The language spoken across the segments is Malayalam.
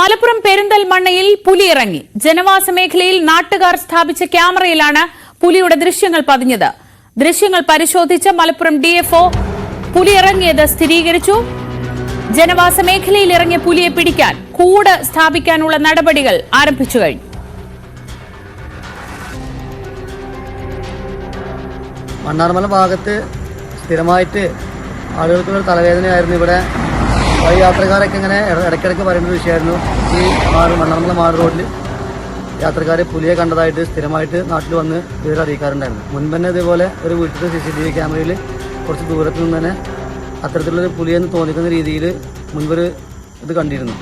മലപ്പുറം പെരിന്തൽമണ്ണയിൽ പുലിയിറങ്ങി. ജനവാസ മേഖലയിൽ നാട്ടുകാർ സ്ഥാപിച്ച ക്യാമറയിലാണ് പുലിയുടെ ദൃശ്യങ്ങൾ പതിഞ്ഞത്. ദൃശ്യങ്ങൾ പരിശോധിച്ച മലപ്പുറം ഡിഎഫ്ഒ പുലി ഇറങ്ങിയത് സ്ഥിരീകരിച്ചു. ജനവാസ മേഖലയിൽ ഇറങ്ങിയ പുലിയെ പിടിക്കാൻ കൂട് സ്ഥാപിക്കാനുള്ള നടപടികൾ ആരംഭിച്ചു കഴിഞ്ഞു. മണ്ണാർമല ഭാഗത്ത് സ്ഥിരമായിട്ട് ആളുകൾക്കുള്ള തലവേദനയായിരുന്നു ഇവിടെ. യാത്രക്കാരൊക്കെ ഇങ്ങനെ ഇട- ഇടയ്ക്കിടയ്ക്ക് പറയുന്ന വിഷയമായിരുന്നു. ഈ മാറ് മണ്ണാർമല മാട് റോഡിൽ യാത്രക്കാർ പുലിയെ കണ്ടതായിട്ട് സ്ഥിരമായിട്ട് നാട്ടിൽ വന്ന് വിവരം അറിയിക്കാറുണ്ടായിരുന്നു. മുൻപ് തന്നെ ഇതേപോലെ ഒരു വീട്ടിലെ സി സി ടി വി ക്യാമറയിൽ കുറച്ച് ദൂരത്തു നിന്ന് തന്നെ അത്തരത്തിലുള്ളൊരു പുലിയെന്ന് തോന്നിക്കുന്ന രീതിയിൽ മുൻപൊരു ഇത് കണ്ടിരുന്നു.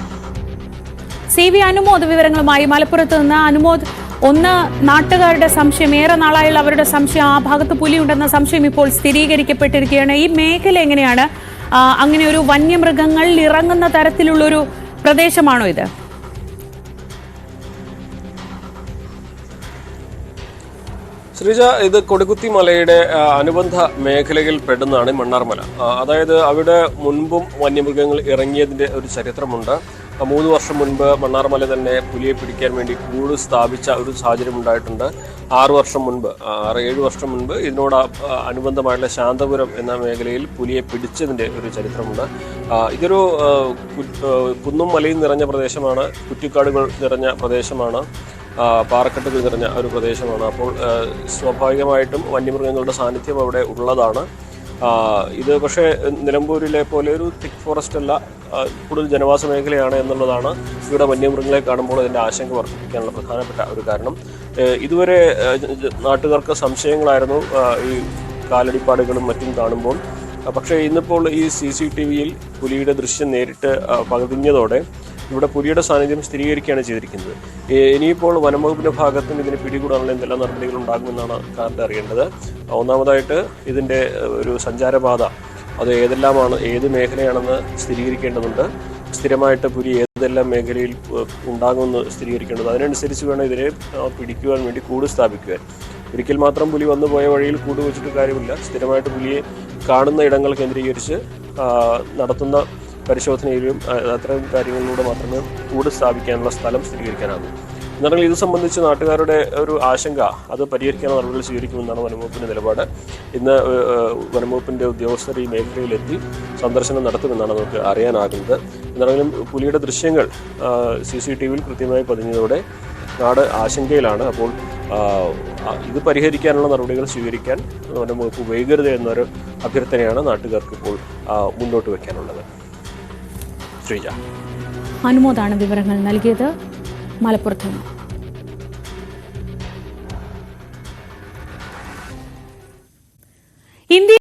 സി വി അനുമോദ് വിവരങ്ങളുമായി മലപ്പുറത്ത് നിന്ന് അനുമോദ് ഒന്ന് നാട്ടുകാരുടെ സംശയം ഏറെ നാളായുള്ള അവരുടെ സംശയം ആ ഭാഗത്ത് പുലിയുണ്ടെന്ന സംശയം ഇപ്പോൾ സ്ഥിരീകരിക്കപ്പെട്ടിരിക്കുകയാണ്. ഈ മേഖല എങ്ങനെയാണ്? അങ്ങനെ ഒരു വന്യമൃഗങ്ങൾ ഇറങ്ങുന്ന തരത്തിലുള്ളൊരു പ്രദേശമാണോ ഇത്? ശ്രീജ ഇത് കൊടുകുത്തി മലയുടെ അനുബന്ധ മേഖലയിൽ പെടുന്നതാണ് മണ്ണാർമല. അതായത് അവിടെ മുൻപും വന്യമൃഗങ്ങൾ ഇറങ്ങിയതിന്റെ ഒരു ചരിത്രമുണ്ട്. മൂന്ന് വർഷം മുൻപ് മണ്ണാർമല തന്നെ പുലിയെ പിടിക്കാൻ വേണ്ടി കൂട് സ്ഥാപിച്ച ഒരു സാഹചര്യം ഉണ്ടായിട്ടുണ്ട്. ആറു വർഷം മുൻപ് ആറ് ഏഴ് വർഷം മുൻപ് ഇതിനോട് അനുബന്ധമായിട്ടുള്ള ശാന്തപുരം എന്ന മേഖലയിൽ പുലിയെ പിടിച്ചതിന്റെ ഒരു ചരിത്രമുണ്ട്. ഇതൊരു കുന്നും മലയും നിറഞ്ഞ പ്രദേശമാണ്. കുറ്റിക്കാടുകൾ നിറഞ്ഞ പ്രദേശമാണ്. പാറക്കെട്ടുകൾ നിറഞ്ഞ ഒരു പ്രദേശമാണ്. അപ്പോൾ സ്വാഭാവികമായിട്ടും വന്യമൃഗങ്ങളുടെ സാന്നിധ്യം അവിടെ ഉള്ളതാണ്. ഇത് പക്ഷേ നിലമ്പൂരിലെ പോലെ ഒരു തിക് ഫോറസ്റ്റ് അല്ല കൂടുതൽ ജനവാസ മേഖലയാണ് എന്നുള്ളതാണ് ഇവിടെ വന്യമൃഗങ്ങളെ കാണുമ്പോൾ അതിന്റെ ആശങ്ക വർദ്ധിപ്പിക്കാനുള്ള പ്രധാനപ്പെട്ട ഒരു കാരണം. ഇതുവരെ നാട്ടുകാർക്ക് സംശയങ്ങളായിരുന്നു ഈ കാലടിപ്പാടുകളും മറ്റും കാണുമ്പോൾ. പക്ഷേ ഇന്നിപ്പോൾ ഈ സി സി ടി വിയിൽ പുലിയുടെ ദൃശ്യം നേരിട്ട് പകതിഞ്ഞതോടെ ഇവിടെ പുലിയുടെ സാന്നിധ്യം സ്ഥിരീകരിക്കുകയാണ് ചെയ്തിരിക്കുന്നത്. ഇനിയിപ്പോൾ വനംവകുപ്പിന്റെ ഭാഗത്തും ഇതിന് പിടികൂടാനുള്ള എന്തെല്ലാം നടപടികൾ ഉണ്ടാകുമെന്നാണ് കാറിന്റെ അറിയേണ്ടത്. ഒന്നാമതായിട്ട് ഇതിന്റെ ഒരു സഞ്ചാരപാത അത് ഏതെല്ലാമാണ് ഏത് മേഖലയാണെന്ന് സ്ഥിരീകരിക്കേണ്ടതുണ്ട്. സ്ഥിരമായിട്ട് പുലി ഏതെല്ലാം മേഖലയിൽ ഉണ്ടാകുമെന്ന് സ്ഥിരീകരിക്കേണ്ടത് അതിനനുസരിച്ച് വേണം ഇതിനെ പിടിക്കുവാൻ വേണ്ടി കൂട് സ്ഥാപിക്കുവാൻ. ഒരിക്കൽ മാത്രം പുലി വന്നു പോയ വഴിയിൽ കൂട് വെച്ചിട്ട് കാര്യമില്ല. സ്ഥിരമായിട്ട് പുലിയെ കാണുന്ന ഇടങ്ങൾ കേന്ദ്രീകരിച്ച് നടത്തുന്ന പരിശോധനയിലും അത്തരം കാര്യങ്ങളിലൂടെ മാത്രമേ കൂട് സ്ഥാപിക്കാനുള്ള സ്ഥലം സ്ഥിരീകരിക്കാനാകൂ. എന്നാൽ ഇത് സംബന്ധിച്ച് നാട്ടുകാരുടെ ഒരു ആശങ്ക അത് പരിഹരിക്കാൻ നടപടികൾ സ്വീകരിക്കുമെന്നാണ് വനംവകുപ്പിന്റെ നിലപാട്. ഇന്ന് വനംവകുപ്പിന്റെ ഉദ്യോഗസ്ഥർ ഈ മേഖലയിലെത്തി സന്ദർശനം നടത്തുമെന്നാണ് നമുക്ക് അറിയാനാകുന്നത്. എന്നാണെങ്കിലും പുലിയുടെ ദൃശ്യങ്ങൾ സി സി ടി വിയിൽ കൃത്യമായി പതിഞ്ഞതോടെ നാട് ആശങ്കയിലാണ്. അപ്പോൾ ഇത് പരിഹരിക്കാനുള്ള നടപടികൾ സ്വീകരിക്കാൻ വനംവകുപ്പ് വൈകരുത് എന്നൊരു അഭ്യർത്ഥനയാണ് നാട്ടുകാർക്ക് ഇപ്പോൾ മുന്നോട്ട് വയ്ക്കാനുള്ളത്. ശ്രീജ അനുമോദാണ് വിവരങ്ങൾ നൽകിയത്. മലപ്പുറത്ത് നിന്ന് ഇന്ത്യ